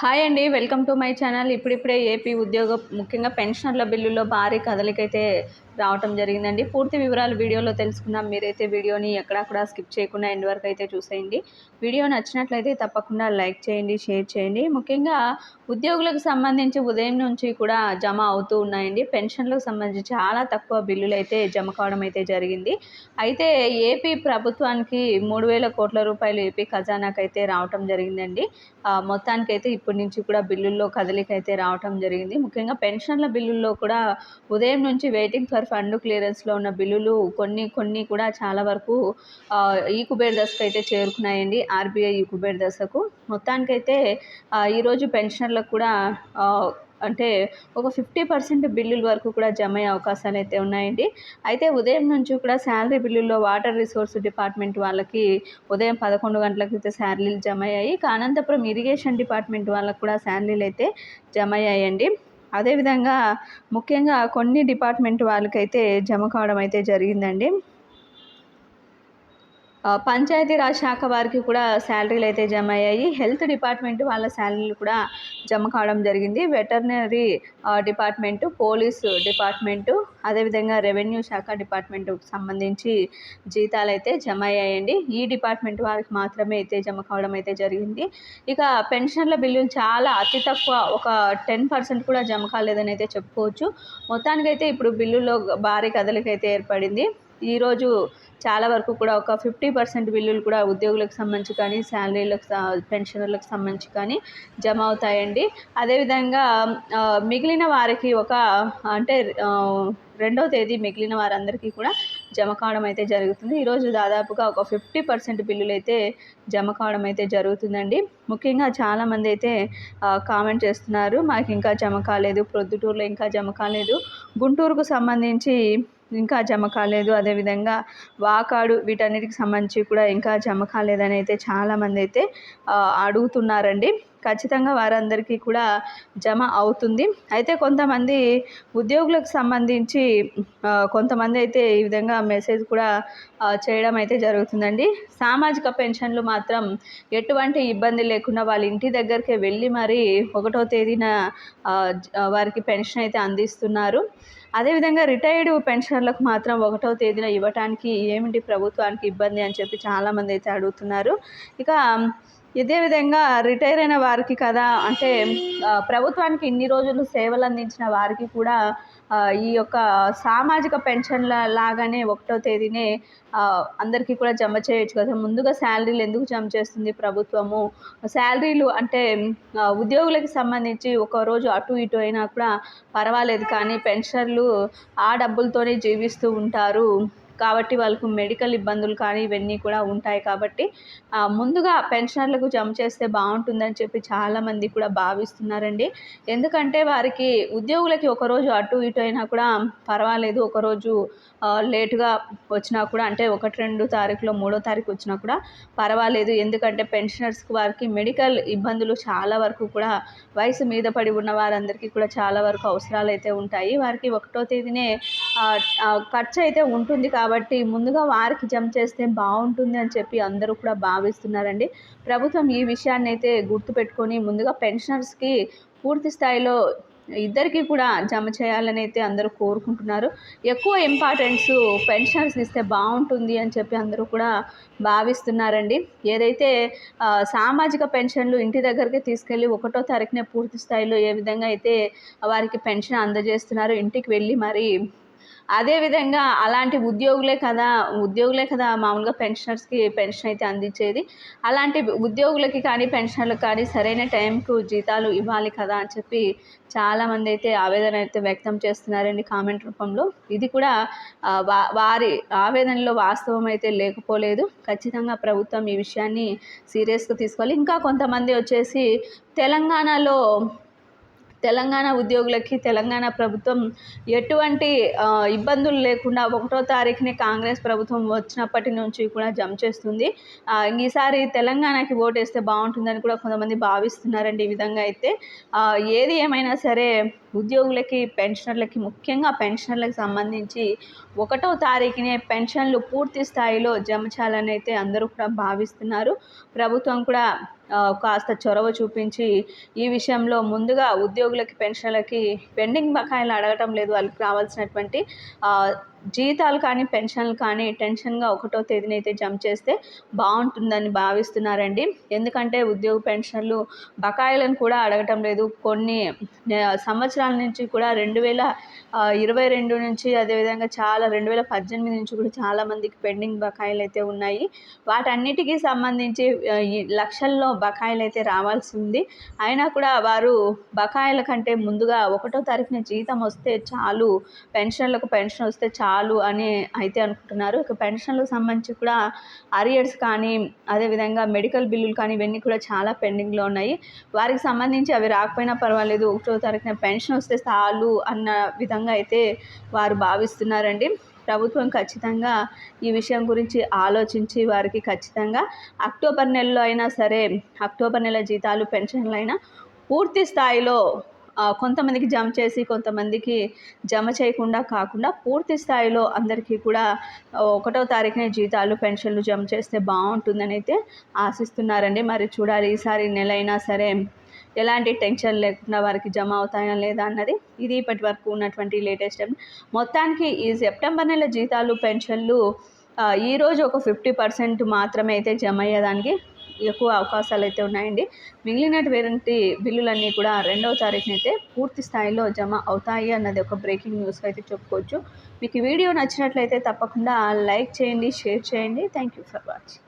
Hi అండి welcome to my channel. ఇప్పుడిప్పుడే AP ఉద్యోగ ముఖ్యంగా పెన్షనర్ల బిల్లులో భారీ కదలికైతే రావటం జరిగిందండి. పూర్తి వివరాలు వీడియోలో తెలుసుకుందాం. మీరైతే వీడియోని ఎక్కడక్కడ స్కిప్ చేయకుండా ఎండ్ వరకు అయితే చూసేయండి. వీడియో నచ్చినట్లయితే తప్పకుండా లైక్ చేయండి షేర్ చేయండి. ముఖ్యంగా ఉద్యోగులకు సంబంధించి ఉదయం నుంచి కూడా జమ అవుతూ ఉన్నాయండి. పెన్షన్లకు సంబంధించి చాలా తక్కువ బిల్లులు అయితే జమ కావడం అయితే జరిగింది. అయితే ఏపీ ప్రభుత్వానికి మూడు వేల కోట్ల రూపాయలు ఏపీ ఖజానాకైతే రావటం జరిగిందండి. మొత్తానికైతే ఇప్పటి నుంచి కూడా బిల్లుల్లో కదలిక అయితే రావటం జరిగింది. ముఖ్యంగా పెన్షన్ల బిల్లుల్లో కూడా ఉదయం నుంచి వెయిటింగ్ ఫర్ ఫండ్ క్లియరెన్స్లో ఉన్న బిల్లులు కొన్ని కొన్ని కూడా చాలా వరకు ఈ కుబేర్ దశకు అయితే చేరుకున్నాయండి. ఆర్బీఐ ఈ కుబేర్ దశకు. మొత్తానికైతే ఈరోజు పెన్షన్లకు కూడా అంటే ఒక ఫిఫ్టీ పర్సెంట్ బిల్లుల వరకు కూడా జమ అయ్యే అవకాశాలు అయితే ఉన్నాయండి. అయితే ఉదయం నుంచి కూడా శాలరీ బిల్లుల్లో వాటర్ రిసోర్స్ డిపార్ట్మెంట్ వాళ్ళకి ఉదయం పదకొండు గంటలకు అయితే శాలరీలు జమ అయ్యాయి. కానంతపురం ఇరిగేషన్ డిపార్ట్మెంట్ వాళ్ళకి కూడా శాలరీలు అయితే జమ అయ్యాయండి. అదేవిధంగా ముఖ్యంగా కొన్ని డిపార్ట్మెంట్ వాళ్ళకైతే జమ కావడం అయితే జరిగిందండి. పంచాయతీరాజ్ శాఖ వారికి కూడా శాలరీలు అయితే జమ అయ్యాయి. హెల్త్ డిపార్ట్మెంట్ వాళ్ళ శాలరీలు కూడా జమ కావడం జరిగింది. వెటర్నరీ డిపార్ట్మెంటు పోలీసు డిపార్ట్మెంటు అదేవిధంగా రెవెన్యూ శాఖ డిపార్ట్మెంట్కి సంబంధించి జీతాలు అయితే జమ అయ్యాయండి. ఈ డిపార్ట్మెంట్ వారికి మాత్రమే అయితే జమ కావడం అయితే జరిగింది. ఇక పెన్షన్ల బిల్లులు చాలా అతి తక్కువ ఒక టెన్ పర్సెంట్ కూడా జమ కాలేదని అయితే చెప్పుకోవచ్చు. మొత్తానికైతే ఇప్పుడు బిల్లులో భారీ కదలికైతే ఏర్పడింది. ఈరోజు చాలా వరకు కూడా ఒక ఫిఫ్టీ పర్సెంట్ బిల్లులు కూడా ఉద్యోగులకు సంబంధించి కానీ శాలరీలకు పెన్షనర్లకు సంబంధించి కానీ జమ అవుతాయండి. అదేవిధంగా మిగిలిన వారికి ఒక అంటే రెండవ తేదీ మిగిలిన వారందరికీ కూడా జమ కావడం అయితే జరుగుతుంది. ఈరోజు దాదాపుగా ఒక ఫిఫ్టీ పర్సెంట్ బిల్లులు అయితే జమ కావడం అయితే జరుగుతుందండి. ముఖ్యంగా చాలామంది అయితే కామెంట్ చేస్తున్నారు మాకు ఇంకా జమ కాలేదు ప్రొద్దుటూరులో ఇంకా జమ కాలేదు. గుంటూరుకు సంబంధించి ఇంకా జమ కాలేదు. అదేవిధంగా వాకాడు వీటన్నిటికి సంబంధించి కూడా ఇంకా జమ కాలేదని అయితే చాలామంది అయితే అడుగుతున్నారండి. ఖచ్చితంగా వారందరికీ కూడా జమ అవుతుంది. అయితే కొంతమంది ఉద్యోగులకు సంబంధించి కొంతమంది అయితే ఈ విధంగా మెసేజ్ కూడా చేయడం అయితే జరుగుతుందండి. సామాజిక పెన్షన్లు మాత్రం ఎటువంటి ఇబ్బంది లేకుండా వాళ్ళ ఇంటి దగ్గరికి వెళ్ళి మరి ఒకటో తేదీన వారికి పెన్షన్ అయితే అందిస్తున్నారు. అదేవిధంగా రిటైర్డ్ పెన్షనర్లకు మాత్రం ఒకటో తేదీన ఇవ్వటానికి ఏమిటి ప్రభుత్వానికి ఇబ్బంది అని చెప్పి చాలామంది అయితే అడుగుతున్నారు. ఇక ఇదే విధంగా రిటైర్ అయిన వారికి కదా అంటే ప్రభుత్వానికి ఇన్ని రోజులు సేవలు అందించిన వారికి కూడా ఈ యొక్క సామాజిక పెన్షన్ల లాగానే ఒకటో తేదీనే అందరికీ కూడా జమ చేయొచ్చు కదా. ముందుగా శాలరీలు ఎందుకు జమ చేస్తుంది ప్రభుత్వము? శాలరీలు అంటే ఉద్యోగులకు సంబంధించి ఒక రోజు అటు ఇటు అయినా కూడా పర్వాలేదు కానీ పెన్షన్లు ఆ డబ్బులతోనే జీవిస్తూ ఉంటారు. కాబట్టి వాళ్ళకు మెడికల్ ఇబ్బందులు కానీ ఇవన్నీ కూడా ఉంటాయి కాబట్టి ముందుగా పెన్షనర్లకు జమ చేస్తే బాగుంటుందని చెప్పి చాలామంది కూడా భావిస్తున్నారండి. ఎందుకంటే వారికి ఉద్యోగులకి ఒకరోజు అటు ఇటు అయినా కూడా పర్వాలేదు. ఒకరోజు లేటుగా వచ్చినా కూడా అంటే ఒకటి రెండు తారీఖులో మూడో తారీఖు వచ్చినా కూడా పర్వాలేదు. ఎందుకంటే పెన్షనర్స్కి వారికి మెడికల్ ఇబ్బందులు చాలా వరకు కూడా వయసు మీద పడి ఉన్న వారందరికీ కూడా చాలా వరకు అవసరాలు అయితే ఉంటాయి. వారికి ఒకటో తేదీనే ఖర్చు అయితే ఉంటుంది కాబట్టి కాబట్టి ముందుగా వారికి జమ చేస్తే బాగుంటుంది అని చెప్పి అందరూ కూడా భావిస్తున్నారండి. ప్రభుత్వం ఈ విషయాన్ని అయితే గుర్తుపెట్టుకొని ముందుగా పెన్షనర్స్కి పూర్తి స్థాయిలో ఇద్దరికి కూడా జమ చేయాలని అయితే అందరూ కోరుకుంటున్నారు. ఎక్కువ ఇంపార్టెన్స్ పెన్షన్స్ ఇస్తే బాగుంటుంది అని చెప్పి అందరూ కూడా భావిస్తున్నారండి. ఏదైతే సామాజిక పెన్షన్లు ఇంటి దగ్గరికి తీసుకెళ్ళి ఒకటో తారీఖునే పూర్తి స్థాయిలో ఏ విధంగా అయితే వారికి పెన్షన్ అందజేస్తున్నారో ఇంటికి వెళ్ళి మరి అదేవిధంగా అలాంటి ఉద్యోగులే కదా ఉద్యోగులే కదా మామూలుగా పెన్షనర్స్కి పెన్షన్ అయితే అందించేది. అలాంటి ఉద్యోగులకి కానీ పెన్షనర్లకు కానీ సరైన టైంకు జీతాలు ఇవ్వాలి కదా అని చెప్పి చాలామంది అయితే ఆవేదన అయితే వ్యక్తం చేస్తున్నారండి కామెంట్ రూపంలో. ఇది కూడా వారి ఆవేదనలో వాస్తవం అయితే లేకపోలేదు. ఖచ్చితంగా ప్రభుత్వం ఈ విషయాన్ని సీరియస్గా తీసుకోవాలి. ఇంకా కొంతమంది వచ్చేసి తెలంగాణలో తెలంగాణ ఉద్యోగులకి తెలంగాణ ప్రభుత్వం ఎటువంటి ఇబ్బందులు లేకుండా ఒకటో తారీఖుని కాంగ్రెస్ ప్రభుత్వం వచ్చినప్పటి నుంచి కూడా జమ చేస్తుంది. ఈసారి తెలంగాణకి ఓటేస్తే బాగుంటుందని కూడా కొంతమంది భావిస్తున్నారండి ఈ విధంగా అయితే. ఏది ఏమైనా సరే ఉద్యోగులకి పెన్షనర్లకి ముఖ్యంగా పెన్షనర్లకు సంబంధించి ఒకటో తారీఖునే పెన్షన్లు పూర్తి స్థాయిలో జమ చేయాలని అయితే అందరూ కూడా భావిస్తున్నారు. ప్రభుత్వం కూడా కాస్త చొరవ చూపించి ఈ విషయంలో ముందుగా ఉద్యోగులకి పెన్షన్లకి పెండింగ్ బకాయిలు అడగటం లేదు. వాళ్ళకి రావాల్సినటువంటి జీతాలు కానీ పెన్షన్లు కానీ టెన్షన్గా ఒకటో తేదీనైతే జమ చేస్తే బాగుంటుందని భావిస్తున్నారండి. ఎందుకంటే ఉద్యోగ పెన్షన్లు బకాయిలను కూడా అడగటం లేదు. కొన్ని సంవత్సరాల నుంచి కూడా రెండు వేల ఇరవై రెండు నుంచి అదేవిధంగా చాలా రెండు వేల పద్దెనిమిది నుంచి కూడా చాలా మందికి పెండింగ్ బకాయిలు అయితే ఉన్నాయి. వాటన్నిటికీ సంబంధించి లక్షల్లో బకాయిలు అయితే రావాల్సి ఉంది. అయినా కూడా వారు బకాయిల కంటే ముందుగా ఒకటో తారీఖున జీతం వస్తే చాలు పెన్షన్లకు పెన్షన్ వస్తే చాలు అని అయితే అనుకుంటున్నారు. ఇక పెన్షన్లకు సంబంధించి కూడా అరియర్స్ కానీ అదేవిధంగా మెడికల్ బిల్లులు కానీ ఇవన్నీ కూడా చాలా పెండింగ్లో ఉన్నాయి. వారికి సంబంధించి అవి రాకపోయినా పర్వాలేదు ఒకటో తారీఖున పెన్షన్ వస్తే చాలు అన్న విధంగా అయితే వారు భావిస్తున్నారండి. ప్రభుత్వం ఖచ్చితంగా ఈ విషయం గురించి ఆలోచించి వారికి ఖచ్చితంగా అక్టోబర్ నెలలో అయినా సరే అక్టోబర్ నెల జీతాలు పెన్షన్లు అయినా పూర్తి స్థాయిలో కొంతమందికి జమ చేసి కొంతమందికి జమ చేయకుండా కాకుండా పూర్తి స్థాయిలో అందరికీ కూడా ఒకటో తారీఖునే జీతాలు పెన్షన్లు జమ చేస్తే బాగుంటుందని అయితే ఆశిస్తున్నారండి. మరి చూడాలి ఈసారి నెల అయినా సరే ఎలాంటి టెన్షన్ లేకుండా వారికి జమ అవుతాయా లేదా అన్నది ఇది ఇప్పటి వరకు ఉన్నటువంటి లేటెస్ట్ మొత్తానికి ఈ సెప్టెంబర్ నెల జీతాలు పెన్షన్లు ఈరోజు ఒక ఫిఫ్టీ పర్సెంట్ మాత్రమే అయితే జమ అయ్యేదానికి ఎక్కువ అవకాశాలు అయితే ఉన్నాయండి మిగిలినటువంటి బిల్లులన్నీ కూడా రెండవ తారీఖున అయితే పూర్తి స్థాయిలో జమ అవుతాయి అన్నది ఒక బ్రేకింగ్ న్యూస్ అయితే చెప్పుకోవచ్చు. మీకు ఈ వీడియో నచ్చినట్లయితే తప్పకుండా లైక్ చేయండి షేర్ చేయండి. Thank you for watching.